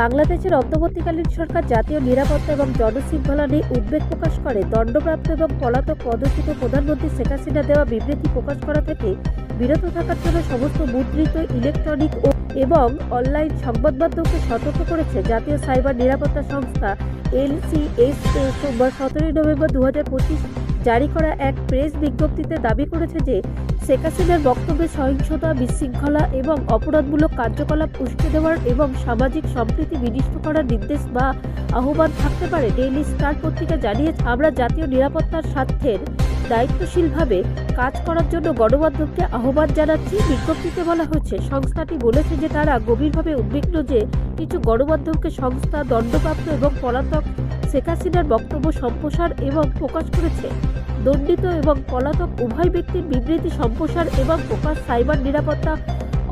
বাংলাদেশের অন্তর্বর্তীকালীন সরকার জাতীয় নিরাপত্তা এবং জনশৃঙ্খলা নিয়ে উদ্বেগ প্রকাশ করে। দণ্ডপ্রাপ্ত এবং পলাতক পদচ্যুত প্রধানমন্ত্রী শেখ হাসিনা দেওয়া বিবৃতি প্রকাশ করা থেকে বিরত থাকার জন্য সমস্ত মুদ্রিত ইলেকট্রনিক ও এবং অনলাইন সংবাদ মাধ্যমকে সতর্ক করেছে জাতীয় সাইবার নিরাপত্তা সংস্থা এলসিএসএ। সোমবার সতেরোই নভেম্বর দু হাজার পঁচিশ জারি করা এক প্রেস বিজ্ঞপ্তিতে দাবি করেছে যে শেখ হাসিনার বক্তব্যে সহিংসতা, বিশৃঙ্খলা এবং অপরাধমূলক কার্যকলাপ উস্কে দেওয়ার এবং সামাজিক সম্প্রীতি বিনিষ্ট করার নির্দেশ বা আহ্বান থাকতে পারে ডেইলি স্টার পত্রিকা জানিয়েছে, আমরা জাতীয় নিরাপত্তার স্বার্থের দায়িত্বশীলভাবে কাজ করার জন্য গণমাধ্যমকে আহ্বান জানাচ্ছি। বিজ্ঞপ্তিতে বলা হয়েছে, সংস্থাটি বলেছে যে তারা গভীরভাবে উদ্বিগ্ন যে কিছু গণমাধ্যমকে সংস্থা দণ্ডপ্রাপ্ত এবং পলাতক শেখ হাসিনার বক্তব্য সম্প্রসার এবং প্রকাশ করেছে। দণ্ডিত এবং পলাতক উভয় ব্যক্তির বিবৃতি সম্প্রসার এবং প্রকাশ সাইবার নিরাপত্তা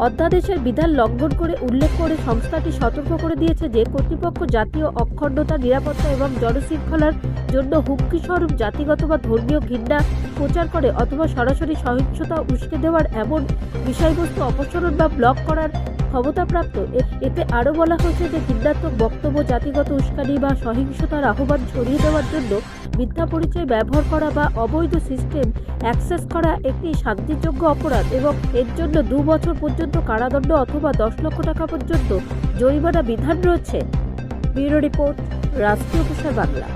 অধ্যাদেশের বিধান লঙ্ঘন করে উল্লেখ করে সংস্থাটি সতর্ক করে দিয়েছে যে, কর্তৃপক্ষ জাতীয় অখণ্ডতা, নিরাপত্তা এবং জনশৃঙ্খলার জন্য হুমকি স্বরূপ জাতিগত বা ধর্মীয় ঘৃণা প্রচার করে অথবা সরাসরি সহিংসতা উস্কে দেওয়ার এমন বিষয়বস্তু অপসারণ বা ব্লক করার ক্ষমতাপ্রাপ্ত। এতে আরও বলা হয়েছে যে ঘৃণাত্মক বক্তব্য, জাতিগত উস্কানি বা সহিংসতার আহ্বান ছড়িয়ে দেওয়ার জন্য মিথ্যা পরিচয় ব্যবহার করা বা অবৈধ সিস্টেম অ্যাক্সেস করা একটি শান্তিযোগ্য অপরাধ এবং এর জন্য দু বছর পর্যন্ত কারাদণ্ড অথবা দশ লক্ষ টাকা পর্যন্ত জরিমানা বিধান রয়েছে। ব্যুরো রিপোর্ট, রাষ্ট্রীয় প্রসার বাংলা।